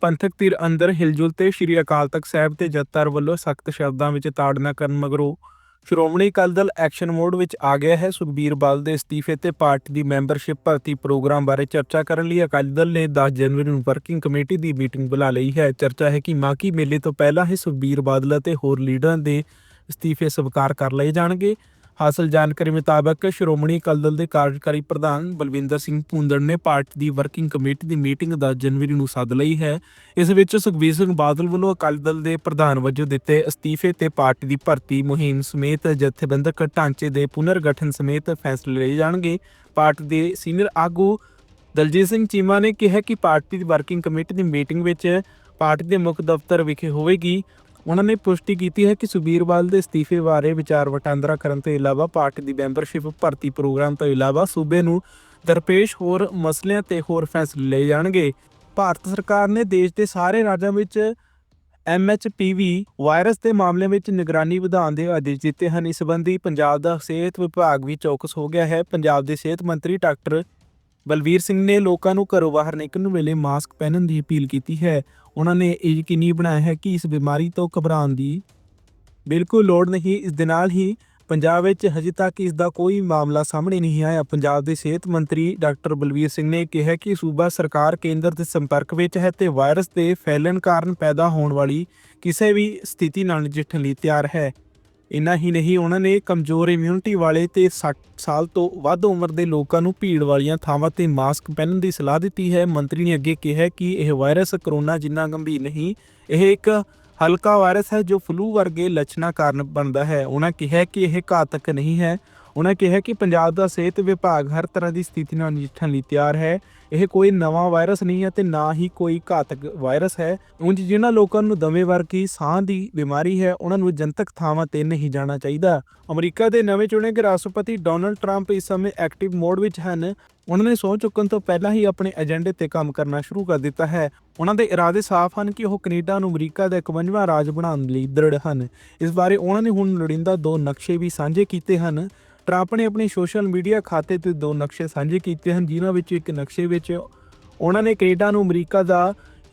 ਪੰਥਕ ਧਿਰ ਅੰਦਰ ਹਿਲਜੁਲ ਤੇ ਸ੍ਰੀ ਅਕਾਲ ਤਖਤ ਸਾਹਿਬ ਤੇ ਜੱਤਰ ਵੱਲੋਂ ਸਖਤ ਸ਼ਬਦਾਂ ਵਿੱਚ ਤਾੜਨਾ ਕਰਨ ਮਗਰੋਂ ਸ਼੍ਰੋਮਣੀ ਅਕਾਲੀ ਦਲ ਐਕਸ਼ਨ ਮੋਡ ਵਿੱਚ ਆ ਗਿਆ ਹੈ। ਸੁਖਬੀਰ ਬਾਦਲ ਦੇ ਅਸਤੀਫੇ ਤੇ ਪਾਰਟੀ ਦੀ ਮੈਂਬਰਸ਼ਿਪ ਭਰਤੀ ਪ੍ਰੋਗਰਾਮ ਬਾਰੇ ਚਰਚਾ ਕਰਨ ਲਈ ਅਕਾਲੀ ਦਲ ਨੇ 10 ਜਨਵਰੀ ਨੂੰ ਵਰਕਿੰਗ ਕਮੇਟੀ ਦੀ ਮੀਟਿੰਗ ਬੁਲਾ ਲਈ ਹੈ। ਚਰਚਾ ਹੈ ਕਿ ਮਾਕੀ ਮੇਲੇ ਤੋਂ ਪਹਿਲਾਂ ਹੀ ਸੁਖਬੀਰ ਬਾਦਲ ਅਤੇ ਹੋਰ ਲੀਡਰਾਂ ਦੇ ਅਸਤੀਫੇ ਸਵੀਕਾਰ ਕਰ ਲਏ ਜਾਣਗੇ। ਹਾਸਲ ਜਾਣਕਾਰੀ ਮੁਤਾਬਕ ਸ਼੍ਰੋਮਣੀ ਅਕਾਲੀ ਦਲ ਦੇ ਕਾਰਜਕਾਰੀ ਪ੍ਰਧਾਨ ਬਲਵਿੰਦਰ ਸਿੰਘ ਭੁੰਦੜ ਨੇ ਪਾਰਟੀ ਦੀ ਵਰਕਿੰਗ ਕਮੇਟੀ ਦੀ ਮੀਟਿੰਗ 10 ਜਨਵਰੀ ਨੂੰ ਸੱਦ ਲਈ ਹੈ। ਇਸ ਵਿੱਚ ਸੁਖਬੀਰ ਸਿੰਘ ਬਾਦਲ ਵੱਲੋਂ ਅਕਾਲੀ ਦਲ ਦੇ ਪ੍ਰਧਾਨ ਵਜੋਂ ਦਿੱਤੇ ਅਸਤੀਫੇ ਤੇ ਪਾਰਟੀ ਦੀ ਭਰਤੀ ਮੁਹਿੰਮ ਸਮੇਤ ਜਥੇਬੰਦਕ ਢਾਂਚੇ ਦੇ ਪੁਨਰਗਠਨ ਸਮੇਤ ਫੈਸਲੇ ਲਏ ਜਾਣਗੇ। ਪਾਰਟੀ ਦੇ ਸੀਨੀਅਰ ਆਗੂ ਦਲਜੀਤ ਸਿੰਘ ਚੀਮਾ ਨੇ ਕਿਹਾ ਕਿ ਪਾਰਟੀ ਦੀ ਵਰਕਿੰਗ ਕਮੇਟੀ ਦੀ ਮੀਟਿੰਗ ਵਿੱਚ ਪਾਰਟੀ ਦੇ ਮੁੱਖ ਦਫ਼ਤਰ ਵਿਖੇ ਹੋਵੇਗੀ। ਉਹਨਾਂ ਨੇ ਪੁਸ਼ਟੀ ਕੀਤੀ ਹੈ ਕਿ ਸੁਬੀਰ ਬਾਦਲ ਦੇ ਅਸਤੀਫੇ ਬਾਰੇ ਵਿਚਾਰ ਵਟਾਂਦਰਾ ਕਰਨ ਤੋਂ ਇਲਾਵਾ ਪਾਰਟੀ ਦੀ ਮੈਂਬਰਸ਼ਿਪ ਭਰਤੀ ਪ੍ਰੋਗਰਾਮ ਤੋਂ ਇਲਾਵਾ ਸੂਬੇ ਨੂੰ ਦਰਪੇਸ਼ ਹੋਰ ਮਸਲਿਆਂ ਤੇ ਹੋਰ ਫੈਸਲੇ ਲਏ ਜਾਣਗੇ। ਭਾਰਤ ਸਰਕਾਰ ਨੇ ਦੇਸ਼ ਦੇ ਸਾਰੇ ਰਾਜਾਂ ਵਿੱਚ ਐਮਐਚਪੀਵੀ ਵਾਇਰਸ ਦੇ ਮਾਮਲਿਆਂ ਵਿੱਚ ਨਿਗਰਾਨੀ ਵਧਾਉਣ ਦੇ ਆਦੇਸ਼ ਦਿੱਤੇ ਹਨ। ਇਸ ਸੰਬੰਧੀ ਪੰਜਾਬ ਦਾ ਸਿਹਤ ਵਿਭਾਗ ਵੀ ਚੌਕਸ ਹੋ ਗਿਆ ਹੈ। ਪੰਜਾਬ ਦੇ ਸਿਹਤ ਮੰਤਰੀ ਡਾਕਟਰ ਬਲਵੀਰ ਸਿੰਘ ਨੇ ਲੋਕਾਂ ਨੂੰ ਘਰੋਂ ਬਾਹਰ ਨਿਕਲਣ ਵੇਲੇ ਮਾਸਕ ਪਹਿਨਣ ਦੀ ਅਪੀਲ ਕੀਤੀ ਹੈ। ਉਹਨਾਂ ਨੇ ਇਹ ਯਕੀਨੀ ਬਣਾਇਆ ਹੈ ਕਿ ਇਸ ਬਿਮਾਰੀ ਤੋਂ ਘਬਰਾਉਣ ਦੀ ਬਿਲਕੁਲ ਲੋੜ ਨਹੀਂ। ਇਸ ਦੇ ਨਾਲ ਹੀ ਪੰਜਾਬ ਵਿੱਚ ਹਜੇ ਤੱਕ ਇਸ ਦਾ ਕੋਈ ਮਾਮਲਾ ਸਾਹਮਣੇ ਨਹੀਂ ਆਇਆ। ਪੰਜਾਬ ਦੇ ਸਿਹਤ ਮੰਤਰੀ ਡਾਕਟਰ ਬਲਵੀਰ ਸਿੰਘ ਨੇ ਕਿਹਾ ਕਿ ਸੂਬਾ ਸਰਕਾਰ ਕੇਂਦਰ ਦੇ ਸੰਪਰਕ ਵਿੱਚ ਹੈ ਤੇ ਵਾਇਰਸ ਦੇ ਫੈਲਣ ਕਾਰਨ ਪੈਦਾ ਹੋਣ ਵਾਲੀ ਕਿਸੇ ਵੀ ਸਥਿਤੀ ਨਾਲ ਨਜਿੱਠਣ ਲਈ ਤਿਆਰ ਹੈ। ਇੰਨਾ ਹੀ ਨਹੀਂ, ਉਹਨਾਂ ਨੇ ਕਮਜ਼ੋਰ ਇਮਿਊਨਿਟੀ ਵਾਲੇ ਤੇ 60 ਸਾਲ ਤੋਂ ਵੱਧ ਉਮਰ ਦੇ ਲੋਕਾਂ ਨੂੰ ਭੀੜ ਵਾਲੀਆਂ ਥਾਵਾਂ ਤੇ ਮਾਸਕ ਪਹਿਨਣ ਦੀ ਸਲਾਹ ਦਿੱਤੀ ਹੈ। ਮੰਤਰੀ ਨੇ ਅੱਗੇ ਕਿਹਾ ਕਿ ਇਹ ਵਾਇਰਸ ਕਰੋਨਾ ਜਿੰਨਾ ਗੰਭੀਰ ਨਹੀਂ, ਇਹ ਇੱਕ ਹਲਕਾ ਵਾਇਰਸ ਹੈ ਜੋ ਫਲੂ ਵਰਗੇ ਲੱਛਣਾਂ ਕਾਰਨ ਬਣਦਾ ਹੈ। ਉਹਨਾਂ ਕਿਹਾ ਕਿ ਇਹ ਘਾਤਕ ਨਹੀਂ ਹੈ। ਉਹਨਾਂ ਕਿਹਾ ਕਿ ਪੰਜਾਬ ਦਾ ਸਿਹਤ ਵਿਭਾਗ ਹਰ ਤਰ੍ਹਾਂ ਦੀ ਸਥਿਤੀ ਨਾਲ ਨਜਿੱਠਣ ਲਈ ਤਿਆਰ ਹੈ। ਇਹ ਕੋਈ ਨਵਾਂ ਵਾਇਰਸ ਨਹੀਂ ਹੈ ਤੇ ਨਾ ਹੀ ਕੋਈ ਘਾਤਕ ਵਾਇਰਸ ਹੈ। ਉਂਝ ਜਿਨ੍ਹਾਂ ਲੋਕਾਂ ਨੂੰ ਦਮੇ ਵਰਗੀ ਸਾਹ ਦੀ ਬਿਮਾਰੀ ਹੈ, ਉਹਨਾਂ ਨੂੰ ਜਨਤਕ ਥਾਵਾਂ ਤੇ ਨਹੀਂ ਜਾਣਾ ਚਾਹੀਦਾ। ਅਮਰੀਕਾ ਦੇ ਨਵੇਂ ਚੁਣੇ ਗਏ ਰਾਸ਼ਟਰਪਤੀ ਡੋਨਲਡ ਟਰੰਪ ਇਸ ਸਮੇਂ ਐਕਟਿਵ ਮੋਡ ਵਿੱਚ ਹਨ। ਉਹਨਾਂ ਨੇ ਸਹੁੰ ਚੁੱਕਣ ਤੋਂ ਪਹਿਲਾਂ ਹੀ ਆਪਣੇ ਏਜੰਡੇ ਤੇ ਕੰਮ ਕਰਨਾ ਸ਼ੁਰੂ ਕਰ ਦਿੱਤਾ ਹੈ। ਉਹਨਾਂ ਦੇ ਇਰਾਦੇ ਸਾਫ਼ ਹਨ ਕਿ ਉਹ ਕੈਨੇਡਾ ਨੂੰ ਅਮਰੀਕਾ ਦਾ 51ਵਾਂ ਰਾਜ ਬਣਾਉਣ ਲਈ ਦ੍ਰਿੜ ਹਨ। ਇਸ ਬਾਰੇ ਉਹਨਾਂ ਨੇ ਹੁਣ ਲੋੜੀਂਦਾ ਦੋ ਨਕਸ਼ੇ ਵੀ ਸਾਂਝੇ ਕੀਤੇ ਹਨ। ਟਰੰਪ ਨੇ ਆਪਣੇ ਸੋਸ਼ਲ ਮੀਡੀਆ ਖਾਤੇ ਤੇ ਦੋ ਨਕਸ਼ੇ ਸਾਂਝੇ ਕੀਤੇ ਹਨ, ਜਿਨ੍ਹਾਂ ਵਿੱਚ ਇੱਕ ਨਕਸ਼ੇ ਵਿੱਚ ਉਹਨਾਂ ਨੇ ਕੈਨੇਡਾ ਨੂੰ ਅਮਰੀਕਾ ਦਾ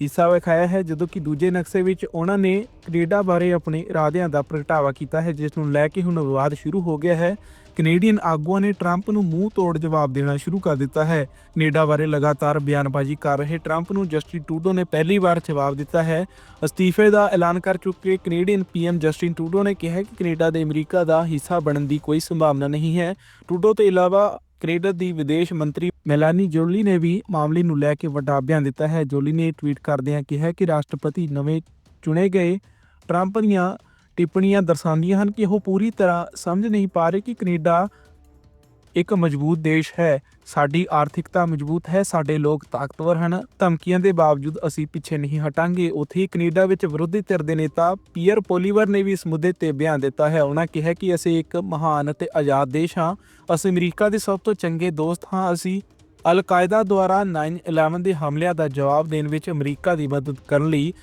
ਹਿੱਸਾ ਵਿਖਾਇਆ ਹੈ, ਜਦੋਂ ਕਿ ਦੂਜੇ ਨਕਸ਼ੇ ਵਿੱਚ ਉਹਨਾਂ ਨੇ ਕੈਨੇਡਾ ਬਾਰੇ ਆਪਣੇ ਇਰਾਦਿਆਂ ਦਾ ਪ੍ਰਗਟਾਵਾ ਕੀਤਾ ਹੈ, ਜਿਸ ਨੂੰ ਲੈ ਕੇ ਹੁਣ ਵਿਵਾਦ ਸ਼ੁਰੂ ਹੋ ਗਿਆ ਹੈ। ਕੈਨੇਡੀਅਨ ਆਗੂਆਂ ਨੇ ਟਰੰਪ ਨੂੰ ਮੂੰਹ ਤੋੜ ਜਵਾਬ ਦੇਣਾ ਸ਼ੁਰੂ ਕਰ ਦਿੱਤਾ ਹੈ। ਕੈਨੇਡਾ ਬਾਰੇ ਲਗਾਤਾਰ ਬਿਆਨਬਾਜ਼ੀ ਕਰ ਰਹੇ ਟਰੰਪ ਨੂੰ ਜਸਟਿਨ ਟੂਡੋ ਨੇ ਪਹਿਲੀ ਵਾਰ ਜਵਾਬ ਦਿੱਤਾ ਹੈ। ਅਸਤੀਫੇ ਦਾ ਐਲਾਨ ਕਰ ਚੁੱਕੇ ਕੈਨੇਡੀਅਨ ਪੀਐਮ ਜਸਟਿਨ ਟੂਡੋ ਨੇ ਕਿਹਾ ਕਿ ਕੈਨੇਡਾ ਦੇ ਅਮਰੀਕਾ ਦਾ ਹਿੱਸਾ ਬਣਨ ਦੀ ਕੋਈ ਸੰਭਾਵਨਾ ਨਹੀਂ ਹੈ। ਟੂਡੋ ਤੋਂ ਇਲਾਵਾ ਕੈਨੇਡਾ ਦੀ ਵਿਦੇਸ਼ ਮੰਤਰੀ ਮੈਲਾਨੀ ਜੋਲੀ ਨੇ ਵੀ ਮਾਮਲੇ ਨੂੰ ਲੈ ਕੇ ਵੱਡਾ ਬਿਆਨ ਦਿੱਤਾ ਹੈ। ਜੋਲੀ ਨੇ ਟਵੀਟ ਕਰਦਿਆਂ ਕਿਹਾ ਕਿ ਰਾਸ਼ਟਰਪਤੀ ਨਵੇਂ ਚੁਣੇ ਗਏ ਟਰੰਪ ਦੀਆਂ ਟਿੱਪਣੀਆਂ ਦਰਸਾਉਂਦੀਆਂ ਹਨ ਕਿ ਉਹ ਪੂਰੀ ਤਰ੍ਹਾਂ ਸਮਝ ਨਹੀਂ ਪਾ ਰਹੇ ਕਿ ਕੈਨੇਡਾ ਇੱਕ ਮਜ਼ਬੂਤ ਦੇਸ਼ ਹੈ, ਸਾਡੀ ਆਰਥਿਕਤਾ ਮਜ਼ਬੂਤ ਹੈ, ਸਾਡੇ ਲੋਕ ਤਾਕਤਵਰ ਹਨ। ਧਮਕੀਆਂ ਦੇ ਬਾਵਜੂਦ ਅਸੀਂ ਪਿੱਛੇ ਨਹੀਂ ਹਟਾਂਗੇ। ਉੱਥੇ ਹੀ ਕੈਨੇਡਾ ਵਿੱਚ ਵਿਰੋਧੀ ਧਿਰ ਦੇ ਨੇਤਾ ਪੀਅਰ ਪੋਲੀਵਰ ਨੇ ਵੀ ਇਸ ਮੁੱਦੇ ਤੇ ਬਿਆਨ ਦਿੱਤਾ ਹੈ। ਉਹਨਾਂ ਕਿਹਾ ਕਿ ਅਸੀਂ ਇੱਕ ਮਹਾਨ ਅਤੇ ਆਜ਼ਾਦ ਦੇਸ਼ ਹਾਂ। ਅਸੀਂ ਅਮਰੀਕਾ ਦੇ ਸਭ ਤੋਂ ਚੰਗੇ ਦੋਸਤ ਹਾਂ। ਅਸੀਂ ਅਲ-ਕਾਇਦਾ ਦੁਆਰਾ 9/11 ਦੇ ਹਮਲਿਆਂ ਦਾ ਜਵਾਬ ਦੇਣ ਵਿੱਚ ਅਮਰੀਕਾ ਦੀ ਮਦਦ ਕਰਨ ਲਈ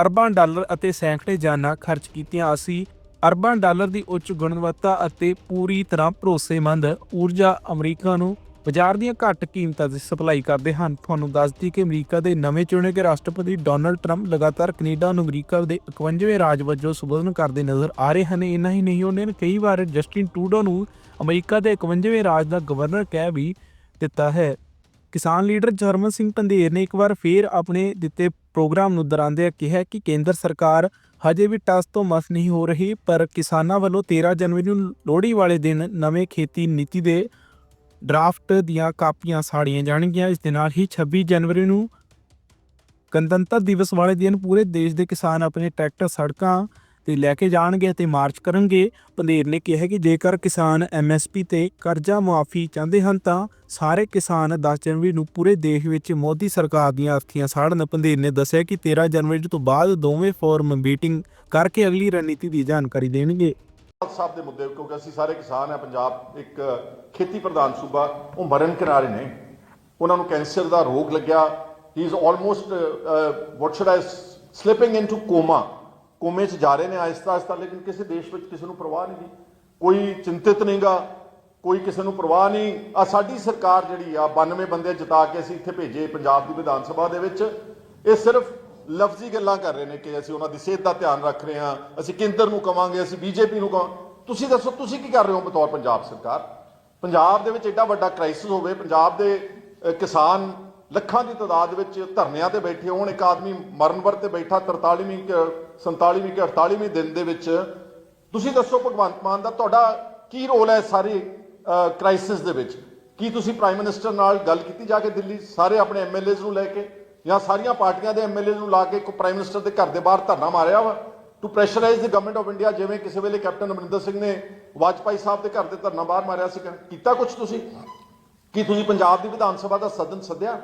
ਅਰਬਾਂ ਡਾਲਰ ਅਤੇ ਸੈਂਕੜੇ ਜਾਨਾਂ ਖਰਚ ਕੀਤੀਆਂ ਅਸੀਂ। ਅਰਬਾਂ ਡਾਲਰ ਦੀ ਉੱਚ ਗੁਣਵੱਤਾ ਅਤੇ ਪੂਰੀ ਤਰ੍ਹਾਂ ਭਰੋਸੇਮੰਦ ਊਰਜਾ ਅਮਰੀਕਾ ਨੂੰ ਬਾਜ਼ਾਰ ਦੀਆਂ ਘੱਟ ਕੀਮਤਾਂ ਤੇ ਸਪਲਾਈ ਕਰਦੇ ਹਨ। ਤੁਹਾਨੂੰ ਦੱਸਦੀ ਕਿ ਅਮਰੀਕਾ ਦੇ ਨਵੇਂ ਚੁਣੇ ਗਏ ਰਾਸ਼ਟਰਪਤੀ ਡੋਨਲਡ ਟਰੰਪ ਲਗਾਤਾਰ ਕੈਨੇਡਾ ਨੂੰ ਅਮਰੀਕਾ ਦੇ 51ਵੇਂ ਰਾਜ ਵਜੋਂ ਸੰਬੋਧਨ ਕਰਦੇ ਨਜ਼ਰ ਆ ਰਹੇ ਹਨ। ਇੰਨਾ ਹੀ ਨਹੀਂ, ਉਹਨੇ ਕਈ ਵਾਰ ਜਸਟਿਨ ਟੂਡੋ ਨੂੰ ਅਮਰੀਕਾ ਦੇ 51ਵੇਂ ਰਾਜ ਦਾ ਗਵਰਨਰ ਕਹਿ ਵੀ ਦਿੱਤਾ ਹੈ। ਕਿਸਾਨ ਲੀਡਰ ਜਰਮਨ ਸਿੰਘ ਪੰਧੇਰ ਨੇ ਇੱਕ ਵਾਰ ਫੇਰ ਆਪਣੇ ਦਿੱਤੇ ਪ੍ਰੋਗਰਾਮ ਨੂੰ ਦਰਾਂਦਿਆਂ ਕਿਹਾ ਕਿ ਕੇਂਦਰ ਸਰਕਾਰ ਹਜੇ ਵੀ ਟਸ ਤੋਂ ਮਸ ਨਹੀਂ ਹੋ ਰਹੀ, ਪਰ ਕਿਸਾਨਾਂ ਵੱਲੋਂ 13 ਜਨਵਰੀ ਨੂੰ ਲੋਹੜੀ ਵਾਲੇ ਦਿਨ ਨਵੇਂ ਖੇਤੀ ਨੀਤੀ ਦੇ ਡਰਾਫਟ ਦੀਆਂ ਕਾਪੀਆਂ ਸਾੜੀਆਂ ਜਾਣਗੀਆਂ। ਇਸ ਦੇ ਨਾਲ ਹੀ 26 ਜਨਵਰੀ ਨੂੰ ਗਣਤੰਤਰ ਦਿਵਸ ਵਾਲੇ ਦਿਨ ਪੂਰੇ ਦੇਸ਼ ਦੇ ਕਿਸਾਨ ਆਪਣੇ ਟਰੈਕਟਰ, ਸੜਕਾਂ ਤੇ ਲੈ ਕੇ ਜਾਣਗੇ ਅਤੇ ਮਾਰਚ ਕਰਨਗੇ। ਪੰਧੇਰ ਨੇ ਕਿਹਾ ਕਿ ਜੇਕਰ ਕਿਸਾਨ ਐਮਐਸਪੀ ਤੇ ਕਰਜ਼ਾ ਮੁਆਫੀ ਚਾਹੁੰਦੇ ਹਨ ਤਾਂ ਸਾਰੇ ਕਿਸਾਨ 10 ਜਨਵਰੀ ਨੂੰ ਪੂਰੇ ਦੇਸ਼ ਵਿੱਚ ਮੋਦੀ ਸਰਕਾਰ ਦੀਆਂ ਅਰਥੀਆਂ ਸਾੜਨ। ਪੰਧੇਰ ਨੇ ਦੱਸਿਆ ਕਿ 13 ਜਨਵਰੀ ਤੋਂ ਬਾਅਦ ਦੋਵੇਂ ਫੋਰਮ ਮੀਟਿੰਗ ਕਰਕੇ ਅਗਲੀ ਰਣਨੀਤੀ ਦੀ ਜਾਣਕਾਰੀ ਦੇਣਗੇ। ਸਾਹਿਬ ਦੇ ਮੁੱਦੇ, ਕਿਉਂਕਿ ਅਸੀਂ ਸਾਰੇ ਕਿਸਾਨ ਆ ਪੰਜਾਬ ਇੱਕ ਖੇਤੀ ਪ੍ਰਧਾਨ ਸੂਬਾ, ਉਹ ਮਰਨ ਕਿਨਾਰੇ ਨੇ। ਉਹਨਾਂ ਨੂੰ ਕੈਂਸਰ ਦਾ ਰੋਗ ਲੱਗਿਆ। He is almost what should I slipping into coma ਕੋਮੇ 'ਚ ਜਾ ਰਹੇ ਨੇ ਆਹਿਸਤਾ ਆਹਿਸਤਾ, ਲੇਕਿਨ ਕਿਸੇ ਦੇਸ਼ ਵਿੱਚ ਕਿਸੇ ਨੂੰ ਪਰਵਾਹ ਨਹੀਂ ਗੀ ਕੋਈ ਚਿੰਤਿਤ ਨਹੀਂਗਾ ਕੋਈ ਕਿਸੇ ਨੂੰ ਪਰਵਾਹ ਨਹੀਂ। ਆ ਸਾਡੀ ਸਰਕਾਰ ਜਿਹੜੀ ਆ 92 ਬੰਦੇ ਜਿਤਾ ਕੇ ਅਸੀਂ ਇੱਥੇ ਭੇਜੇ ਪੰਜਾਬ ਦੀ ਵਿਧਾਨ ਸਭਾ ਦੇ ਵਿੱਚ। ਇਹ ਸਿਰਫ ਲਫ਼ਜ਼ੀ ਗੱਲਾਂ ਕਰ ਰਹੇ ਨੇ ਕਿ ਅਸੀਂ ਉਹਨਾਂ ਦੀ ਸਿਹਤ ਦਾ ਧਿਆਨ ਰੱਖ ਰਹੇ ਹਾਂ, ਅਸੀਂ ਕੇਂਦਰ ਨੂੰ ਕਵਾਂਗੇ, ਅਸੀਂ ਬੀਜੇਪੀ ਨੂੰ ਕਵਾਂ। ਤੁਸੀਂ ਦੱਸੋ, ਤੁਸੀਂ ਕੀ ਕਰ ਰਹੇ ਹੋ ਬਤੌਰ ਪੰਜਾਬ ਸਰਕਾਰ? ਪੰਜਾਬ ਦੇ ਵਿੱਚ ਐਡਾ ਵੱਡਾ ਕ੍ਰਾਈਸਿਸ ਹੋਵੇ, ਪੰਜਾਬ ਦੇ ਕਿਸਾਨ ਲੱਖਾਂ ਦੀ ਤਾਦਾਦ ਵਿੱਚ ਧਰਨਿਆਂ ਤੇ ਬੈਠੇ ਹੋਣ, ਇੱਕ ਆਦਮੀ ਮਰਨ ਵਰ ਤੇ ਬੈਠਾ 43ਵੀਂ ਕਿ 47ਵੀਂ ਕਿ 48ਵੀਂ ਦਿਨ ਦੇ ਵਿੱਚ। ਤੁਸੀਂ ਦੱਸੋ ਭਗਵੰਤ ਮਾਨ ਦਾ ਤੁਹਾਡਾ ਕੀ ਰੋਲ ਹੈ ਸਾਰੀ ਕ੍ਰਾਈਸਿਸ ਦੇ ਵਿੱਚ? ਕੀ ਤੁਸੀਂ ਪ੍ਰਾਈਮ ਮਿਨਿਸਟਰ ਨਾਲ ਗੱਲ ਕੀਤੀ ਜਾ ਕੇ ਦਿੱਲੀ, ਸਾਰੇ ਆਪਣੇ ਐਮਐਲਏਜ਼ ਨੂੰ ਲੈ ਕੇ, ਜਾਂ ਸਾਰੀਆਂ ਪਾਰਟੀਆਂ ਦੇ ਐਮਐਲਏ ਨੂੰ ਲਾ ਕੇ ਕੋ ਪ੍ਰਾਈਮ ਮਿਨਿਸਟਰ ਦੇ ਘਰ ਦੇ ਬਾਹਰ ਧਰਨਾ ਮਾਰਿਆ ਵਾ? To pressurise the government of India ਜਿਵੇਂ ਕਿਸੇ ਵੇਲੇ ਕੈਪਟਨ ਅਮਰਿੰਦਰ ਸਿੰਘ ਨੇ ਵਾਜਪਾਈ ਸਾਹਿਬ ਦੇ ਘਰ ਦੇ ਧਰਨਾ ਬਾਹਰ ਮਾਰਿਆ ਸੀ ਕੀਤਾ ਕੁਝ ਤੁਸੀਂ? ਕੀ ਤੁਸੀਂ ਪੰਜਾਬ ਦੀ ਵਿਧਾਨ ਸਭਾ ਦਾ ਸਦਨ ਸੱਦਿਆ?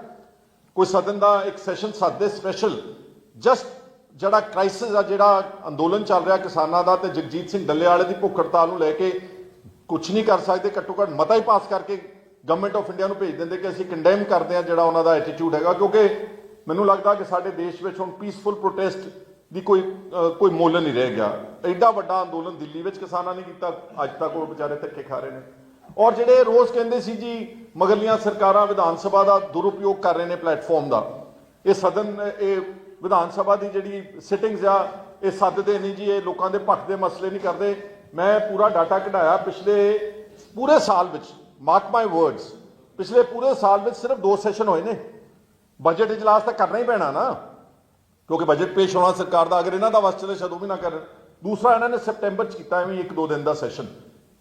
ਕੋਈ ਸਦਨ ਦਾ ਇੱਕ ਸੈਸ਼ਨ ਸੱਦੇ ਸਪੈਸ਼ਲ ਜਸਟ ਜਿਹੜਾ ਕ੍ਰਾਈਸਿਸ ਆ, ਜਿਹੜਾ ਅੰਦੋਲਨ ਚੱਲ ਰਿਹਾ ਕਿਸਾਨਾਂ ਦਾ ਤੇ ਜਗਜੀਤ ਸਿੰਘ ਡੱਲੇ ਵਾਲੇ ਦੀ ਭੁੱਖ ਹੜਤਾਲ ਨੂੰ ਲੈ ਕੇ ਕੁਝ ਨਹੀਂ ਕਰ ਸਕਦੇ, ਘੱਟੋ ਘੱਟ ਮਤਾ ਹੀ ਪਾਸ ਕਰਕੇ ਗਵਰਨਮੈਂਟ ਆਫ ਇੰਡੀਆ ਨੂੰ ਭੇਜ ਦਿੰਦੇ ਕਿ ਅਸੀਂ ਕੰਡੈਮ ਕਰਦੇ ਆ ਜਿਹੜਾ ਉਹਨਾਂ ਦਾ ਐਟੀਟਿਊਡ ਹੈਗਾ, ਕਿਉਂਕਿ ਮੈਨੂੰ ਲੱਗਦਾ ਕਿ ਸਾਡੇ ਦੇਸ਼ ਵਿੱਚ ਹੁਣ ਪੀਸਫੁਲ ਪ੍ਰੋਟੈਸਟ ਦੀ ਕੋਈ ਕੋਈ ਮੁੱਲ ਨਹੀਂ ਰਹਿ ਗਿਆ। ਐਡਾ ਵੱਡਾ ਅੰਦੋਲਨ ਦਿੱਲੀ ਵਿੱਚ ਕਿਸਾਨਾਂ ਨੇ ਕੀਤਾ, ਅੱਜ ਤੱਕ ਉਹ ਵਿਚਾਰੇ ਧੱਕੇ ਖਾ ਰਹੇ ਨੇ। ਔਰ ਜਿਹੜੇ ਰੋਜ਼ ਕਹਿੰਦੇ ਸੀ ਜੀ, ਮਗਰਲੀਆਂ ਸਰਕਾਰਾਂ ਵਿਧਾਨ ਸਭਾ ਦਾ ਦੁਰਉਪਯੋਗ ਕਰ ਰਹੇ ਨੇ ਪਲੇਟਫਾਰਮ ਦਾ, ਇਹ ਸਦਨ, ਇਹ ਵਿਧਾਨ ਸਭਾ ਦੀ ਜਿਹੜੀ ਸਿਟਿੰਗਸ ਆ, ਇਹ ਸੱਦਦੇ ਨਹੀਂ ਜੀ, ਇਹ ਲੋਕਾਂ ਦੇ ਪੱਖ ਦੇ ਮਸਲੇ ਨਹੀਂ ਕਰਦੇ। ਮੈਂ ਪੂਰਾ ਡਾਟਾ ਕਢਾਇਆ ਪਿਛਲੇ, ਪੂਰੇ ਸਾਲ ਵਿੱਚ ਮਾਰਕ ਮਾਈ ਵਰਡਸ ਪਿਛਲੇ ਪੂਰੇ ਸਾਲ ਵਿੱਚ ਸਿਰਫ ਦੋ ਸੈਸ਼ਨ ਹੋਏ ਨੇ। ਬਜਟ ਇਜਲਾਸ ਤਾਂ ਕਰਨਾ ਹੀ ਪੈਣਾ ਨਾ, ਕਿਉਂਕਿ ਬਜਟ ਪੇਸ਼ ਹੋਣਾ ਸਰਕਾਰ ਦਾ, ਅਗਰ ਇਹਨਾਂ ਦਾ ਵਸ ਚਲੇ ਸ਼ਦੋਂ ਵੀ ਨਾ ਕਰਨ। ਦੂਸਰਾ ਇਹਨਾਂ ਨੇ ਸਪਟੈਂਬਰ ਚ ਕੀਤਾ, ਐਵੇਂ ਇੱਕ ਦੋ ਦਿਨ ਦਾ ਸੈਸ਼ਨ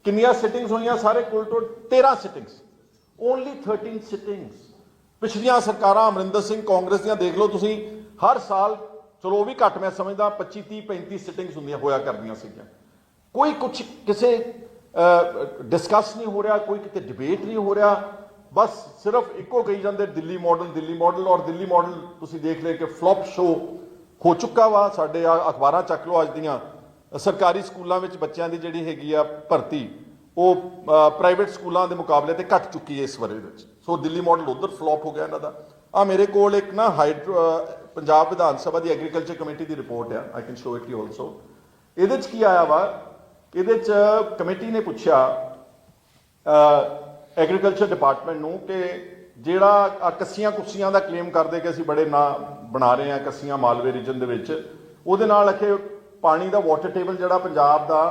ਕਿੰਨੀਆਂ ਸਿਟਿੰਗਸ ਹੋਈਆਂ ਸਾਰੇ ਕੁੱਲ ਟੋਟ 13 ਸਿਟਿੰਗਸ। Only 13 sittings. ਪਿਛਲੀਆਂ ਸਰਕਾਰਾਂ ਅਮਰਿੰਦਰ ਸਿੰਘ ਕਾਂਗਰਸ ਦੀਆਂ ਦੇਖ ਲਓ ਤੁਸੀਂ, ਹਰ ਸਾਲ ਚਲੋ ਉਹ ਵੀ ਘੱਟ ਮੈਂ ਸਮਝਦਾ 25 30 35 ਸਿਟਿੰਗਸ ਹੁੰਦੀਆਂ ਹੋਇਆ ਕਰਦੀਆਂ ਸੀਗੀਆਂ। ਕੋਈ ਕੁਝ ਕਿਸੇ ਡਿਸਕਸ ਨਹੀਂ ਹੋ ਰਿਹਾ, ਕੋਈ ਕਿਤੇ ਡਿਬੇਟ ਨਹੀਂ ਹੋ ਰਿਹਾ। ਬਸ ਸਿਰਫ ਇੱਕੋ ਕਹੀ ਜਾਂਦੇ, ਦਿੱਲੀ ਮਾਡਲ ਦਿੱਲੀ ਮਾਡਲ ਔਰ ਦਿੱਲੀ ਮਾਡਲ ਤੁਸੀਂ ਦੇਖ ਲਿਆ ਕਿ ਫਲॉप ਸ਼ੋ ਹੋ ਚੁੱਕਾ ਵਾ। ਸਾਡੇ ਆ ਅਖਬਾਰਾਂ ਚੱਕ ਲਓ ਅੱਜ ਦੀਆਂ। ਸਰਕਾਰੀ ਸਕੂਲਾਂ ਵਿੱਚ ਬੱਚਿਆਂ ਦੀ ਜਿਹੜੀ ਹੈਗੀ ਆ ਭਰਤੀ, ਉਹ ਪ੍ਰਾਈਵੇਟ ਸਕੂਲਾਂ ਦੇ ਮੁਕਾਬਲੇ ਤੇ ਘਟ ਚੁੱਕੀ ਹੈ ਇਸ ਵਰੇ ਵਿੱਚ। ਸੋ ਦਿੱਲੀ ਮਾਡਲ ਉਧਰ ਫਲॉप ਹੋ ਗਿਆ ਇਹਨਾਂ ਦਾ। ਆ ਮੇਰੇ ਕੋਲ ਇੱਕ ਨਾ ਹਾਈਡਰੋ ਪੰਜਾਬ ਵਿਧਾਨ ਸਭਾ ਦੀ ਐਗਰੀਕਲਚਰ ਕਮੇਟੀ ਦੀ ਰਿਪੋਰਟ ਆ। I can show it you also ਇਹਦੇ ਚ ਕੀ ਆਇਆ ਵਾ? ਇਹਦੇ ਚ ਕਮੇਟੀ ਨੇ ਪੁੱਛਿਆ ਐਗਰੀਕਲਚਰ ਡਿਪਾਰਟਮੈਂਟ ਨੂੰ ਕਿ ਜਿਹੜਾ ਕੱਸੀਆਂ ਕੁੱਸੀਆਂ ਦਾ ਕਲੇਮ ਕਰਦੇ ਕਿ ਅਸੀਂ ਬੜੇ ਨਾ ਬਣਾ ਰਹੇ ਹਾਂ, ਕੱਸੀਆਂ ਮਾਲਵੇ ਰੀਜਨ ਦੇ ਵਿੱਚ, ਉਹਦੇ ਨਾਲ ਅਖੇ ਪਾਣੀ ਦਾ ਵਾਟਰ ਟੇਬਲ ਜਿਹੜਾ ਪੰਜਾਬ ਦਾ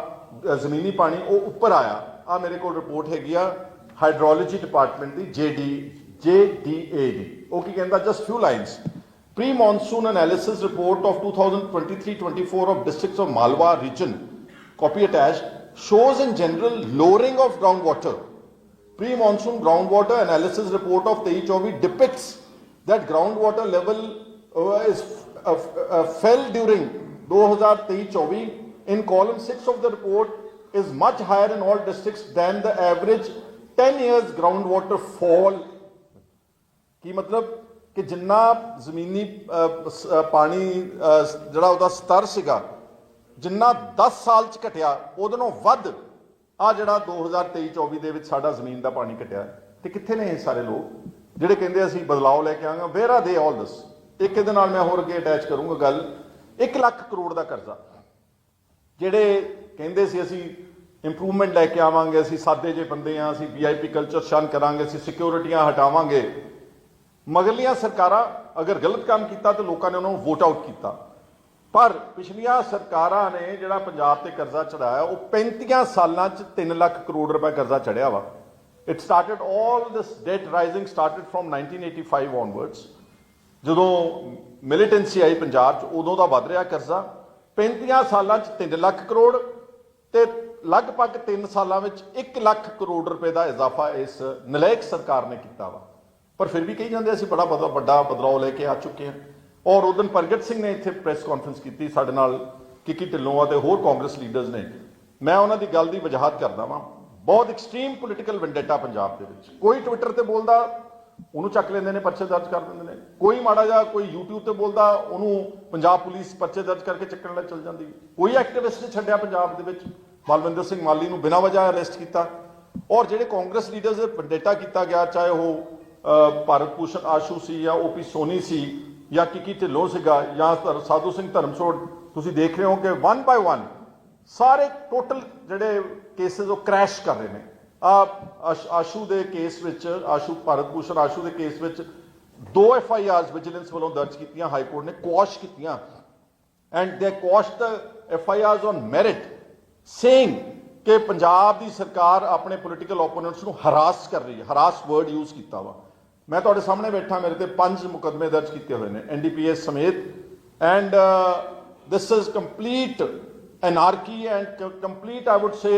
ਅ, ਜ਼ਮੀਨੀ ਪਾਣੀ ਉਹ ਉੱਪਰ ਆਇਆ ਆ ਮੇਰੇ ਕੋਲ ਰਿਪੋਰਟ ਹੈਗੀ ਆ ਹਾਈਡਰੋਲੋਜੀ ਡਿਪਾਰਟਮੈਂਟ ਦੀ ਜੇਡੀ ਜੇਡੀਏ ਦੀ ਉਹ ਕੀ ਕਹਿੰਦਾ just few lines pre monsoon analysis report of 2023-24 of districts of Malwa region copy attached shows in general lowering of groundwater pre-monsoon groundwater analysis report of 23 depicts that groundwater level uh, is uh, uh, fell during 2023-24 in column 6 of the report, is much higher in all districts than the average 10 years groundwater fall. ਕੀ ਮਤਲਬ? ਕਿ ਜਿੰਨਾ ਜ਼ਮੀਨੀ ਪਾਣੀ ਜਿਹੜਾ ਉਹਦਾ ਸਤਰ ਸੀਗਾ, ਜਿੰਨਾ 10 ਸਾਲ ਚ ਘਟਿਆ ਉਹਦੇ ਨਾਲੋਂ ਵੱਧ ਆ ਜਿਹੜਾ 2023-24 ਦੇ ਵਿੱਚ ਸਾਡਾ ਜ਼ਮੀਨ ਦਾ ਪਾਣੀ ਘਟਿਆ। ਤੇ ਕਿੱਥੇ ਨੇ ਇਹ ਸਾਰੇ ਲੋਕ? ਜਿਹੜੇ ਕਹਿੰਦੇ ਅਸੀਂ ਬਦਲਾਅ ਲੈ ਕੇ ਆਵਾਂਗੇ ਵੇਅਰ ਆਰ ਦੇ ਆਲ ਦਿਸ ਇੱਕ ਇਹਦੇ ਨਾਲ ਮੈਂ ਹੋਰ ਅੱਗੇ ਅਟੈਚ ਕਰੂੰਗਾ ਗੱਲ। 1 ਲੱਖ ਕਰੋੜ ਦਾ ਕਰਜ਼ਾ। ਜਿਹੜੇ ਕਹਿੰਦੇ ਸੀ ਅਸੀਂ ਇੰਪਰੂਵਮੈਂਟ ਲੈ ਕੇ ਆਵਾਂਗੇ, ਅਸੀਂ ਸਾਦੇ ਜੇ ਬੰਦੇ ਆ, ਅਸੀਂ ਵੀਆਈਪੀ ਕਲਚਰ ਸ਼ਨ ਕਰਾਂਗੇ, ਅਸੀਂ ਸਿਕਿਉਰਿਟੀਆਂ ਹਟਾਵਾਂਗੇ। ਮਗਰਲੀਆਂ ਸਰਕਾਰਾਂ ਅਗਰ ਗਲਤ ਕੰਮ ਕੀਤਾ ਤਾਂ ਲੋਕਾਂ ਨੇ ਉਹਨਾਂ ਨੂੰ ਵੋਟ ਆਊਟ ਕੀਤਾ। ਪਰ ਪਿਛਲੀਆਂ ਸਰਕਾਰਾਂ ਨੇ ਜਿਹੜਾ ਪੰਜਾਬ ਤੇ ਕਰਜ਼ਾ ਚੜਾਇਆ ਉਹ 35 ਸਾਲਾਂ ਚ 3 ਲੱਖ ਕਰੋੜ ਰੁਪਏ ਕਰਜ਼ਾ ਚੜਿਆ ਵਾ। It started all this debt rising started from 1985 onwards, ਜਦੋਂ ਮਿਲੀਟੈਂਸੀ ਆਈ ਪੰਜਾਬ 'ਚ, ਉਦੋਂ ਦਾ ਵੱਧ ਰਿਹਾ ਕਰਜ਼ਾ। 35 ਸਾਲਾਂ 'ਚ 3 ਲੱਖ ਕਰੋੜ ਤੇ ਲਗਭਗ 3 ਸਾਲਾਂ ਵਿੱਚ 1 ਲੱਖ ਕਰੋੜ ਰੁਪਏ ਦਾ ਇਜ਼ਾਫਾ ਇਸ ਨਲਾਇਕ ਸਰਕਾਰ ਨੇ ਕੀਤਾ ਵਾ। ਪਰ ਫਿਰ ਵੀ ਕਹੀ ਜਾਂਦੇ ਅਸੀਂ ਬੜਾ ਬਦਲਾ- ਵੱਡਾ ਬਦਲਾਅ ਲੈ ਕੇ ਆ ਚੁੱਕੇ ਹਾਂ ਔਰ ਉਦੋਂ ਪ੍ਰਗਟ ਸਿੰਘ ਨੇ ਇੱਥੇ ਪ੍ਰੈਸ ਕਾਨਫਰੰਸ ਕੀਤੀ ਸਾਡੇ ਨਾਲ, ਕਿਕੀ ਢਿੱਲੋਂ ਅਤੇ ਹੋਰ ਕਾਂਗਰਸ ਲੀਡਰਸ ਨੇ। ਮੈਂ ਉਹਨਾਂ ਦੀ ਗੱਲ ਦੀ ਵਜਾਹਤ ਕਰਦਾ ਵਾਂ। ਬਹੁਤ ਐਕਸਟ੍ਰੀਮ ਪੋਲੀਟੀਕਲ ਵੈਂਡੇਟਾ ਪੰਜਾਬ ਦੇ ਵਿੱਚ। ਕੋਈ ਟਵਿੱਟਰ ਤੇ ਬੋਲਦਾ ਉਹਨੂੰ ਚੱਕ ਲੈਂਦੇ ਨੇ, ਪਰਚੇ ਦਰਜ ਕਰ ਦਿੰਦੇ ਨੇ। ਕੋਈ ਮਾੜਾ ਜਿਹਾ ਕੋਈ YouTube ਤੇ ਬੋਲਦਾ, ਉਹਨੂੰ ਪੰਜਾਬ ਪੁਲਿਸ ਪਰਚੇ ਦਰਜ ਕਰਕੇ ਚੱਕਣ ਲੈ ਚਲ ਜਾਂਦੀ ਕੋਈ ਐਕਟਿਵਿਸਟ ਨਹੀਂ ਛੱਡਿਆ ਪੰਜਾਬ ਦੇ ਵਿੱਚ। ਮਲਵਿੰਦਰ ਸਿੰਘ ਮਾਲੀ ਨੂੰ ਬਿਨਾਂ ਵਜ੍ਹਾ ਅਰੈਸਟ ਕੀਤਾ। ਔਰ ਜਿਹੜੇ ਕਾਂਗਰਸ ਲੀਡਰਸ ਦੇ ਡੇਟਾ ਕੀਤਾ ਗਿਆ, ਚਾਹੇ ਉਹ ਭਾਰਤ ਭੂਸ਼ਣ ਆਸ਼ੂ ਸੀ ਜਾਂ ਓਪੀ ਸੋਨੀ ਸੀ ਜਾਂ ਕਿਕੀ ਢਿੱਲੋਂ ਸੀਗਾ ਜਾਂ ਸਾਧੂ ਸਿੰਘ ਧਰਮਸੋੜ, ਤੁਸੀਂ ਦੇਖ ਰਹੇ ਹੋ ਕਿ ਵਨ ਬਾਈ ਵਨ ਸਾਰੇ ਟੋਟਲ ਜਿਹੜੇ ਕੇਸਿਸ ਉਹ ਕ੍ਰੈਸ਼ ਕਰ ਰਹੇ ਨੇ। ਆ ਆਸ਼ੂ ਦੇ ਕੇਸ ਵਿੱਚ, ਆਸ਼ੂ ਭਾਰਤ ਭੂਸ਼ਣ ਆਸ਼ੂ ਦੇ ਕੇਸ ਵਿੱਚ ਦੋ ਐਫ ਆਈ ਆਰਸ ਵਿਜੀਲੈਂਸ ਵੱਲੋਂ ਦਰਜ ਕੀਤੀਆਂ ਹਾਈ ਕੋਰਟ ਨੇ ਕੁਆਸ਼ ਕੀਤੀਆਂ। And they quash the F I Rs on merit saying ਕਿ ਪੰਜਾਬ ਦੀ ਸਰਕਾਰ ਆਪਣੇ ਪੋਲੀਟੀਕਲ ਓਪੋਨੈਂਟਸ ਨੂੰ ਹਰਾਸ ਕਰ ਰਹੀ ਹੈ। ਹਰਾਸ ਵਰਡ ਯੂਜ਼ ਕੀਤਾ ਵਾ। ਮੈਂ ਤੁਹਾਡੇ ਸਾਹਮਣੇ ਬੈਠਾ, ਮੇਰੇ ਤੇ ਪੰਜ ਮੁਕੱਦਮੇ ਦਰਜ ਕੀਤੇ ਹੋਏ ਨੇ ਐਨਡੀਪੀਐਸ ਸਮੇਤ। And uh, this is complete anarchy and complete I I say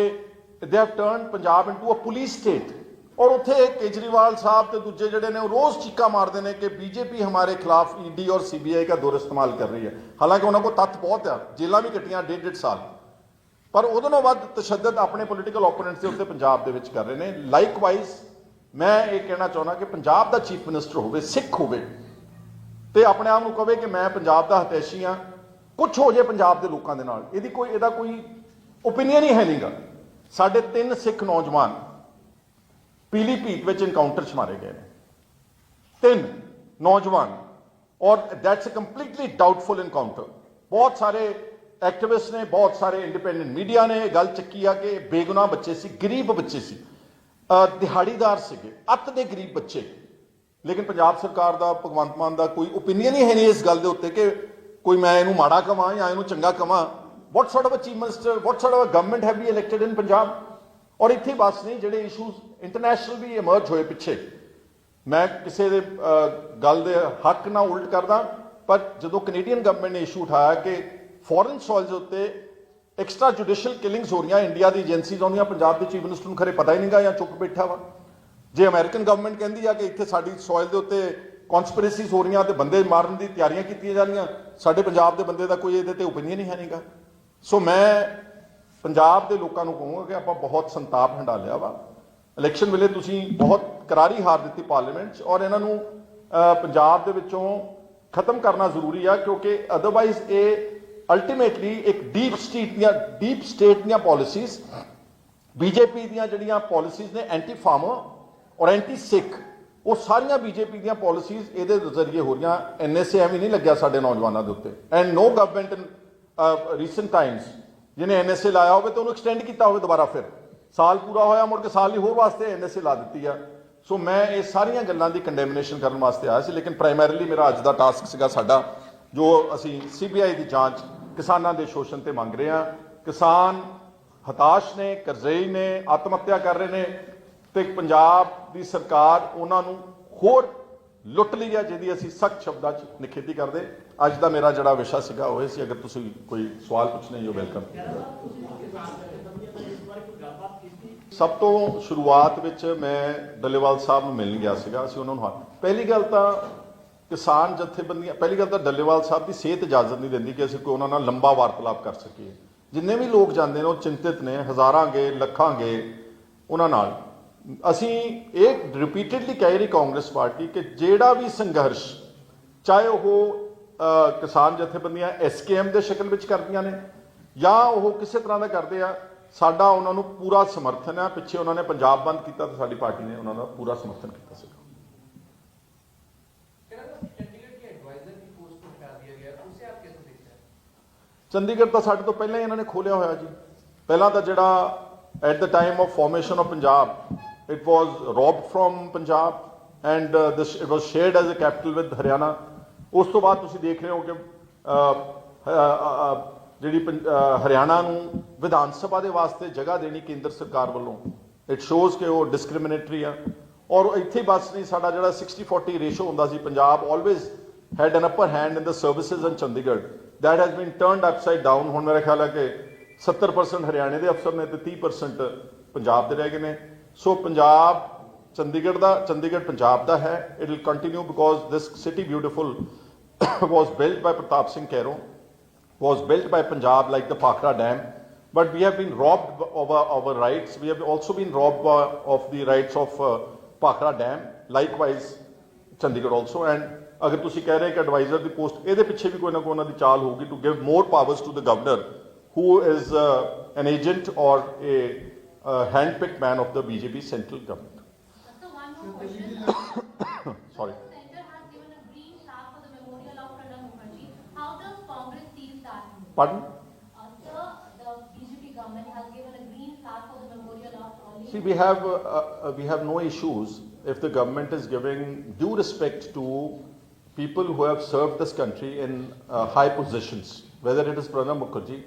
they have have Punjab Punjab a police state ਔਰ ਉੱਥੇ ਕੇਜਰੀਵਾਲ ਸਾਹਿਬ ਤੇ ਦੂਜੇ ਜਿਹੜੇ ਨੇ ਉਹ ਰੋਜ਼ ਚੀਕਾ ਮਾਰਦੇ ਨੇ ਕਿ ਬੀਜੇਪੀ ਹਮਾਰੇ ਖਿਲਾਫ ਈਡੀ ਔਰ ਸੀਬੀਆਈ ਦਾ ਦੁਰ ਇਸਤੇਮਾਲ ਕਰ ਰਹੀ ਹੈ ਹਾਲਾਂਕਿ ਉਹਨਾਂ ਕੋਲ ਤੱਥ ਬਹੁਤ ਆ ਜੇਲਾਂ ਵੀ ਕੱਟੀਆਂ ਡੇਢ ਡੇਢ ਸਾਲ ਪਰ ਉਹਦੇ ਨਾਲੋਂ ਵੱਧ ਤਸ਼ੱਦਦ ਆਪਣੇ ਪੋਲੀਟੀਕਲ ਓਪੋਨੈਂਟਸ ਦੇ ਉੱਤੇ ਪੰਜਾਬ ਦੇ ਵਿੱਚ ਕਰ ਰਹੇ ਨੇ ਲਾਈਕਵਾਈਜ਼ ਮੈਂ ਇਹ ਕਹਿਣਾ ਚਾਹੁੰਦਾ ਕਿ ਪੰਜਾਬ ਦਾ ਚੀਫ ਮਿਨਿਸਟਰ ਹੋਵੇ ਸਿੱਖ ਹੋਵੇ ਤੇ ਆਪਣੇ ਆਪ ਨੂੰ ਕਵੇ ਕਿ ਮੈਂ ਪੰਜਾਬ ਦਾ ਹਤੈਸ਼ੀ ਆ ਕੁਝ ਹੋ ਜੇ ਪੰਜਾਬ ਦੇ ਲੋਕਾਂ ਦੇ ਨਾਲ ਇਹਦੀ ਕੋਈ ਇਹਦਾ ਕੋਈ ਓਪੀਨੀਅਨ ਹੀ ਹੈ ਨਹੀਂਗਾ ਸਾਡੇ ਤਿੰਨ ਸਿੱਖ ਨੌਜਵਾਨ ਪੀਲੀਭੀਤ ਵਿੱਚ ਇਨਕਾਊਂਟਰ 'ਚ ਮਾਰੇ ਗਏ ਨੇ। ਤਿੰਨ ਨੌਜਵਾਨ ਔਰ that's a completely doubtful encounter ਬਹੁਤ ਸਾਰੇ ਐਕਟਿਵਿਸਟ ਨੇ, ਬਹੁਤ ਸਾਰੇ ਇੰਡੀਪੈਂਡੈਂਟ ਮੀਡੀਆ ਨੇ ਇਹ ਗੱਲ ਚੱਕੀ ਆ ਕਿ ਬੇਗੁਨਾਹ ਬੱਚੇ ਸੀ, ਗਰੀਬ ਬੱਚੇ ਸੀ। ਦਿਹਾੜੀਦਾਰ ਸੀਗੇ, ਅੱਤ ਦੇ ਗਰੀਬ ਬੱਚੇ। ਲੇਕਿਨ ਪੰਜਾਬ ਸਰਕਾਰ ਦਾ, ਭਗਵੰਤ ਮਾਨ ਦਾ ਕੋਈ ਓਪੀਨੀਅਨ ਹੀ ਹੈ ਨਹੀਂ ਇਸ ਗੱਲ ਦੇ ਉੱਤੇ ਕਿ ਕੋਈ ਮੈਂ ਇਹਨੂੰ ਮਾੜਾ ਕਵਾਂ ਜਾਂ ਇਹਨੂੰ ਚੰਗਾ ਕਵਾਂ। What sort of a chief minister what sort of a government have be elected in Punjab ਔਰ ਇੱਥੇ ਬਸ ਨਹੀਂ ਜਿਹੜੇ ਇਸ਼ੂਜ਼ ਇੰਟਰਨੈਸ਼ਨਲ ਵੀ ਇਮਰਜ ਹੋਏ ਪਿੱਛੇ ਮੈਂ ਕਿਸੇ ਦੇ ਗੱਲ ਦੇ ਹੱਕ ਨਾਲ ਉਲਟ ਕਰਦਾ ਪਰ ਜਦੋਂ ਕੈਨੇਡੀਅਨ ਗਵਰਨਮੈਂਟ ਨੇ ਇਸ਼ੂ ਉਠਾਇਆ ਕਿ ਫੋਰਨ ਸੋਇਲਸ ਉੱਤੇ ਐਕਸਟਰਾ ਜੁਡੀਸ਼ੀਅਲ ਕਿਲਿੰਗਸ ਹੋ ਰਹੀਆਂ ਇੰਡੀਆ ਦੀ ਏਜੰਸੀਜ਼ ਆਉਂਦੀਆਂ ਪੰਜਾਬ ਦੇ ਚੀਫ ਮਿਨਿਸਟਰ ਨੂੰ ਖਰੇ ਪਤਾ ਹੀ ਨਹੀਂਗਾ ਜਾਂ ਚੁੱਪ ਬੈਠਾ ਵਾ ਜੇ ਅਮਰੀਕਨ ਗਵਰਨਮੈਂਟ ਕਹਿੰਦੀ ਆ ਕਿ ਇੱਥੇ ਸਾਡੀ ਸੋਇਲ ਦੇ ਉੱਤੇ ਕਨਸਪੀਰੇਸੀਜ਼ ਹੋ ਰਹੀਆਂ ਤੇ ਬੰਦੇ ਮਾਰਨ ਦੀ ਤਿਆਰੀਆਂ ਕੀਤੀਆਂ ਜਾ ਰਹੀਆਂ ਸਾਡੇ ਪੰਜਾਬ ਦੇ ਬੰਦੇ ਦਾ ਕੋਈ ਇਹਦੇ ਤੇ ਓਪੀਨੀਅਨ ਹੀ ਹੈ ਨਹੀਂਗਾ ਸੋ ਮੈਂ ਪੰਜਾਬ ਦੇ ਲੋਕਾਂ ਨੂੰ ਕਹੂੰਗਾ ਕਿ ਆਪਾਂ ਬਹੁਤ ਸੰਤਾਪ ਹੰਡਾਲਿਆ ਵਾ। ਇਲੈਕਸ਼ਨ ਵੇਲੇ ਤੁਸੀਂ ਬਹੁਤ ਕਰਾਰੀ ਹਾਰ ਦਿੱਤੀ ਪਾਰਲੀਮੈਂਟ 'ਚ ਔਰ ਇਹਨਾਂ ਨੂੰ ਪੰਜਾਬ ਦੇ ਵਿੱਚੋਂ ਖਤਮ ਕਰਨਾ ਜ਼ਰੂਰੀ ਆ ਕਿਉਂਕਿ ਅਦਰਵਾਈਜ਼ ਇਹ ਅਲਟੀਮੇਟਲੀ ਇੱਕ ਡੀਪ ਸਟੇਟ ਦੀਆਂ ਡੀਪ ਸਟੇਟ ਦੀਆਂ ਪਾਲਿਸੀਜ਼ ਬੀਜੇਪੀ ਦੀਆਂ ਜਿਹੜੀਆਂ ਪਾਲਿਸੀਜ਼ ਨੇ ਐਂਟੀ ਫਾਰਮਰ ਔਰ ਐਂਟੀ ਸਿੱਖ ਉਹ ਸਾਰੀਆਂ ਬੀਜੇਪੀ ਦੀਆਂ ਪਾਲਿਸੀਜ਼ ਇਹਦੇ ਜ਼ਰੀਏ ਹੋ ਰਹੀਆਂ। ਐਨਐਸਏ ਐਵੇਂ ਨਹੀਂ ਲੱਗਿਆ ਸਾਡੇ ਨੌਜਵਾਨਾਂ ਦੇ ਉੱਤੇ। And no government recent times ਜਿਹਨੇ ਐਨਐਸਏ ਲਾਇਆ ਹੋਵੇ ਤੇ ਉਹਨੂੰ ਐਕਸਟੈਂਡ ਕੀਤਾ ਹੋਵੇ ਦੁਬਾਰਾ ਫਿਰ। ਸਾਲ ਪੂਰਾ ਹੋਇਆ, ਮੁੜ ਕੇ ਸਾਲ ਲਈ ਹੋਰ ਵਾਸਤੇ ਐਨਐਸਏ ਲਾ ਦਿੱਤੀ ਆ। ਸੋ ਮੈਂ ਇਹ ਸਾਰੀਆਂ ਗੱਲਾਂ ਦੀ ਕੰਡੈਮਨੇਸ਼ਨ ਕਰਨ ਵਾਸਤੇ ਆਇਆ ਸੀ, ਲੇਕਿਨ ਪ੍ਰਾਇਮਰੀਲੀ ਮੇਰਾ ਅੱਜ ਦਾ ਟਾਸਕ ਸੀਗਾ ਸਾਡਾ, ਜੋ ਅਸੀਂ ਸੀਬੀਆਈ ਦੀ ਜਾਂਚ ਕਿਸਾਨਾਂ ਦੇ ਸ਼ੋਸ਼ਣ ਤੇ ਮੰਗ ਰਹੇ ਹਾਂ। ਕਿਸਾਨ ਹਤਾਸ਼ ਨੇ, ਕਰਜ਼ਈ ਨੇ, ਆਤਮ ਹੱਤਿਆ ਕਰ ਰਹੇ ਨੇ ਤੇ ਪੰਜਾਬ ਦੀ ਸਰਕਾਰ ਉਹਨਾਂ ਨੂੰ ਹੋਰ ਲੁੱਟ ਲਈ ਆ, ਜਿਹਦੀ ਅਸੀਂ ਸਖਤ ਸ਼ਬਦਾਂ 'ਚ ਨਿਖੇਧੀ ਕਰਦੇ। ਅੱਜ ਦਾ ਮੇਰਾ ਜਿਹੜਾ ਵਿਸ਼ਾ ਸੀਗਾ, ਉਹ ਇਹ ਸੀ, ਅਗਰ ਤੁਸੀਂ ਕੋਈ ਸਵਾਲ ਪੁੱਛਣੇ ਹੋ ਵੈਲਕਮ ਸਭ ਤੋਂ ਸ਼ੁਰੂਆਤ ਵਿੱਚ ਮੈਂ ਡੱਲੇਵਾਲ ਸਾਹਿਬ ਨੂੰ ਮਿਲਣ ਗਿਆ ਸੀਗਾ। ਅਸੀਂ ਉਹਨਾਂ ਨੂੰ ਹਾਂ ਪਹਿਲੀ ਗੱਲ ਤਾਂ ਕਿਸਾਨ ਜਥੇਬੰਦੀਆਂ, ਪਹਿਲੀ ਗੱਲ ਤਾਂ ਡੱਲੇਵਾਲ ਸਾਹਿਬ ਦੀ ਸਿਹਤ ਇਜਾਜ਼ਤ ਨਹੀਂ ਦਿੰਦੀ ਕਿ ਅਸੀਂ ਕੋਈ ਉਹਨਾਂ ਨਾਲ ਲੰਬਾ ਵਾਰਤਾਲਾਪ ਕਰ ਸਕੀਏ। ਜਿੰਨੇ ਵੀ ਲੋਕ ਜਾਂਦੇ ਨੇ, ਉਹ ਚਿੰਤਿਤ ਨੇ, ਹਜ਼ਾਰਾਂ ਗੇ ਲੱਖਾਂ ਗੇ ਉਹਨਾਂ ਨਾਲ। ਅਸੀਂ ਇਹ ਰਿਪੀਟਿਡਲੀ ਕਹਿ ਰਹੀ ਕਾਂਗਰਸ ਪਾਰਟੀ ਕਿ ਜਿਹੜਾ ਵੀ ਸੰਘਰਸ਼ ਚਾਹੇ ਉਹ ਕਿਸਾਨ ਜਥੇਬੰਦੀਆਂ ਐਸਕੇਐਮ ਦੇ ਸ਼ਕਲ ਵਿੱਚ ਕਰਦੀਆਂ ਨੇ ਜਾਂ ਉਹ ਕਿਸੇ ਤਰ੍ਹਾਂ ਦਾ ਕਰਦੇ ਆ ਸਾਡਾ ਉਹਨਾਂ ਨੂੰ ਪੂਰਾ ਸਮਰਥਨ ਆ। ਪਿੱਛੇ ਉਹਨਾਂ ਨੇ ਪੰਜਾਬ ਬੰਦ ਕੀਤਾ ਤਾਂ ਸਾਡੀ ਪਾਰਟੀ ਨੇ ਉਹਨਾਂ ਦਾ ਪੂਰਾ ਸਮਰਥਨ ਕੀਤਾ ਸੀ ਚੰਡੀਗੜ੍ਹ ਤਾਂ ਸਾਡੇ ਤੋਂ ਪਹਿਲਾਂ ਹੀ ਇਹਨਾਂ ਨੇ ਖੋਲਿਆ ਹੋਇਆ ਜੀ। ਪਹਿਲਾਂ ਤਾਂ ਜਿਹੜਾ at the time of formation of Punjab it was robbed from Punjab and this it was shared as a capital with Haryana ਉਸ ਤੋਂ ਬਾਅਦ ਤੁਸੀਂ ਦੇਖ ਰਹੇ ਹੋ ਕਿ ਜਿਹੜੀ ਪੰਜ- ਹਰਿਆਣਾ ਨੂੰ ਵਿਧਾਨ ਸਭਾ ਦੇ ਵਾਸਤੇ ਜਗ੍ਹਾ ਦੇਣੀ ਕੇਂਦਰ ਸਰਕਾਰ ਵੱਲੋਂ ਇਟ ਸ਼ੋਜ਼ ਕਿ ਉਹ ਡਿਸਕ੍ਰਿਮੀਨੇਟਰੀ ਆ ਔਰ ਇੱਥੇ ਬਸ ਨਹੀਂ ਸਾਡਾ ਜਿਹੜਾ 60 40 ਰੇਸ਼ੋ ਹੁੰਦਾ ਸੀ Punjab always had an upper hand in the services in Chandigarh that has been turned upside down ਹੁਣ ਮੇਰਾ ਖਿਆਲ ਹੈ ਕਿ 70% ਹਰਿਆਣੇ ਦੇ ਅਫਸਰ ਨੇ ਤੇ 30% ਪੰਜਾਬ ਦੇ ਰਹਿ ਗਏ ਨੇ ਸੋ ਪੰਜਾਬ ਚੰਡੀਗੜ੍ਹ ਦਾ ਚੰਡੀਗੜ੍ਹ ਪੰਜਾਬ ਦਾ ਹੈ it will continue because this city beautiful was built by Pratap Singh Kero was built by Punjab like the Pakra Dam. But we have been robbed of our, of our rights. We have also been robbed uh, of the rights of uh, Pakra Dam. Likewise, Chandigarh also. And ਅਗਰ ਤੁਸੀਂ ਕਹਿ ਰਹੇ ਕਿ advisor ਦੀ post ਇਹਦੇ ਪਿੱਛੇ ਵੀ ਕੋਈ ਨਾ ਕੋਈ ਉਹਨਾਂ ਦੀ ਚਾਲ ਹੋਊਗੀ to give more powers to the governor who is an agent ਔਰ a uh, handpicked man of the BJP central government. Sorry. Pardon? Uh, sir, the BJP government. See, we have uh, uh, we have no issues if the government is giving due respect to people who have served this country in uh, high positions, whether it is Pranab Mukherjee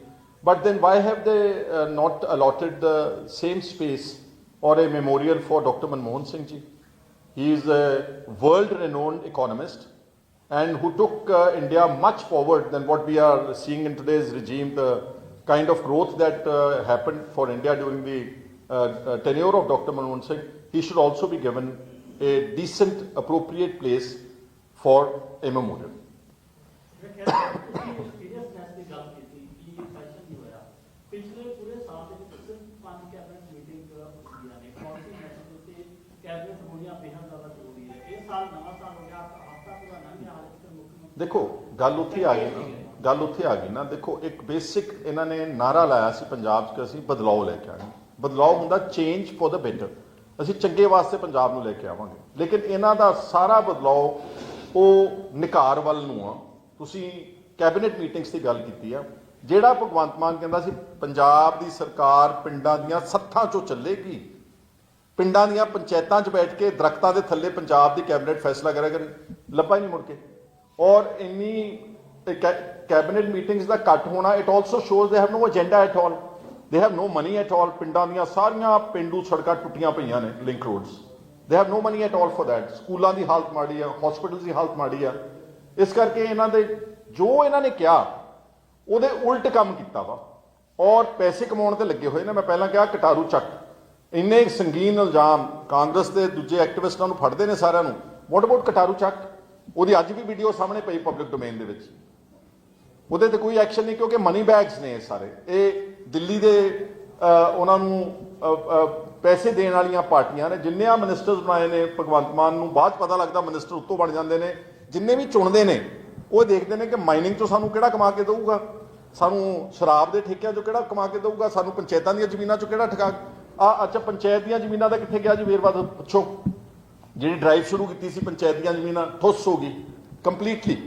but then why have they uh, not allotted the same space or a memorial for Dr. Manmohan Singh ji? He is a world renowned economist and who took uh, India much forward than what we are seeing in today's regime, the kind of growth that uh, happened for India during the uh, uh, tenure of Dr. Manmohan Singh. He should also be given a decent, appropriate place for a memorial. ਦੇਖੋ, ਗੱਲ ਉੱਥੇ ਆ ਗਈ ਨਾ, ਗੱਲ ਉੱਥੇ ਆ ਗਈ ਨਾ, ਦੇਖੋ, ਇੱਕ ਬੇਸਿਕ ਇਹਨਾਂ ਨੇ ਨਾਰਾ ਲਾਇਆ ਸੀ ਪੰਜਾਬ 'ਚ ਕਿ ਅਸੀਂ ਬਦਲਾਅ ਲੈ ਕੇ ਆਏ ਬਦਲਾਅ ਹੁੰਦਾ ਚੇਂਜ ਫॉर ਦਾ ਬੈਟਰ ਅਸੀਂ ਚੰਗੇ ਵਾਸਤੇ ਪੰਜਾਬ ਨੂੰ ਲੈ ਕੇ ਆਵਾਂਗੇ। ਲੇਕਿਨ ਇਹਨਾਂ ਦਾ ਸਾਰਾ ਬਦਲਾਅ ਉਹ ਨਿਕਾਰ ਵੱਲ ਨੂੰ ਆ। ਤੁਸੀਂ ਕੈਬਨਿਟ ਮੀਟਿੰਗਸ ਦੀ ਗੱਲ ਕੀਤੀ ਆ। ਜਿਹੜਾ ਭਗਵੰਤ ਮਾਨ ਕਹਿੰਦਾ ਸੀ, ਪੰਜਾਬ ਦੀ ਸਰਕਾਰ ਪਿੰਡਾਂ ਦੀਆਂ ਸੱਥਾਂ 'ਚੋਂ ਚੱਲੇਗੀ। ਪਿੰਡਾਂ ਦੀਆਂ ਪੰਚਾਇਤਾਂ 'ਚ ਬੈਠ ਕੇ ਦਰਖਤਾਂ ਦੇ ਥੱਲੇ ਪੰਜਾਬ ਦੀ ਕੈਬਨਿਟ ਫੈਸਲਾ ਕਰੇਗਾ ਲੱਭਾ ਹੀ ਨਹੀਂ ਮੁੜ ਕੇ। ਔਰ ਇੰਨੀ ਕੈਬਨਿਟ ਮੀਟਿੰਗਸ ਦਾ ਕੱਟ ਹੋਣਾ it also shows they have no agenda at all they have no money at all ਪਿੰਡਾਂ ਦੀਆਂ ਸਾਰੀਆਂ ਪਿੰਡੂ ਸੜਕਾਂ ਟੁੱਟੀਆਂ ਪਈਆਂ ਨੇ link roads they have no money at all for that ਸਕੂਲਾਂ ਦੀ ਹਾਲਤ ਮਾੜੀ ਆ ਹਸਪੀਟਲਸ ਦੀ ਹਾਲਤ ਮਾੜੀ ਆ। ਇਸ ਕਰਕੇ ਇਹਨਾਂ ਦੇ, ਜੋ ਇਹਨਾਂ ਨੇ ਕਿਹਾ, ਉਹਦੇ ਉਲਟ ਕੰਮ ਕੀਤਾ ਵਾ। ਔਰ ਪੈਸੇ ਕਮਾਉਣ ਤੇ ਲੱਗੇ ਹੋਏ ਨੇ। ਮੈਂ ਪਹਿਲਾਂ ਕਿਹਾ ਕਟਾਰੂ ਚੱਕ। ਇੰਨੇ ਸੰਗੀਨ ਇਲਜ਼ਾਮ ਕਾਂਗਰਸ ਦੇ ਦੂਜੇ ਐਕਟੀਵਿਸਟਾਂ ਨੂੰ ਫੜਦੇ ਨੇ ਸਾਰਿਆਂ ਨੂੰ। ਵਾਟ ਅਬਾਊਟ ਕਟਾਰੂ ਚੱਕ? ਉਹਦੀ ਅੱਜ ਵੀ ਵੀਡੀਓ ਸਾਹਮਣੇ ਪਈ ਪਬਲਿਕ ਡੋਮੇਨ ਦੇ ਵਿੱਚ। ਉਹਦੇ ਤੇ ਕੋਈ ਐਕਸ਼ਨ ਨਹੀਂ ਕਿਉਂਕਿ ਮਨੀ ਬੈਗਸ ਨੇ ਇਹ ਸਾਰੇ। ਇਹ ਦਿੱਲੀ ਦੇ ਉਹਨਾਂ ਨੂੰ ਪੈਸੇ ਦੇਣ ਵਾਲੀਆਂ ਪਾਰਟੀਆਂ ਨੇ। ਜਿੰਨੇ ਆ ਮਿਨਿਸਟਰਸ ਬਣਾਏ ਨੇ ਭਗਵੰਤ ਮਾਨ ਨੂੰ ਬਾਅਦ 'ਚ ਪਤਾ ਲੱਗਦਾ ਮਿਨਿਸਟਰ ਉੱਤੋਂ ਬਣ ਜਾਂਦੇ ਨੇ। ਜਿੰਨੇ ਵੀ ਚੁਣਦੇ ਨੇ ਉਹ ਦੇਖਦੇ ਨੇ ਕਿ ਮਾਈਨਿੰਗ ਤੋਂ ਸਾਨੂੰ ਕਿਹੜਾ ਕਮਾ ਕੇ ਦੇਊਗਾ? ਸਾਨੂੰ ਸ਼ਰਾਬ ਦੇ ਠੇਕਿਆਂ ਚੋਂ ਕਿਹੜਾ ਕਮਾ ਕੇ ਦੇਊਗਾ? ਸਾਨੂੰ ਪੰਚਾਇਤਾਂ ਦੀਆਂ ਜ਼ਮੀਨਾਂ ਚੋਂ ਕਿਹੜਾ ਠਗਾ ਆ ਅੱਛਾ ਪੰਚਾਇਤ ਦੀਆਂ ਜ਼ਮੀਨਾਂ ਦਾ ਕਿੱਥੇ ਗਿਆ ਜੀ ਵੇਰਵਾ? ਦਿਓ, ਪੁੱਛੋ ਜਿਹੜੀ ਡਰਾਈਵ ਸ਼ੁਰੂ ਕੀਤੀ ਸੀ ਪੰਚਾਇਤ ਦੀਆਂ ਜ਼ਮੀਨਾਂ ਠੁੱਸ ਹੋ ਗਈ ਕੰਪਲੀਟਲੀ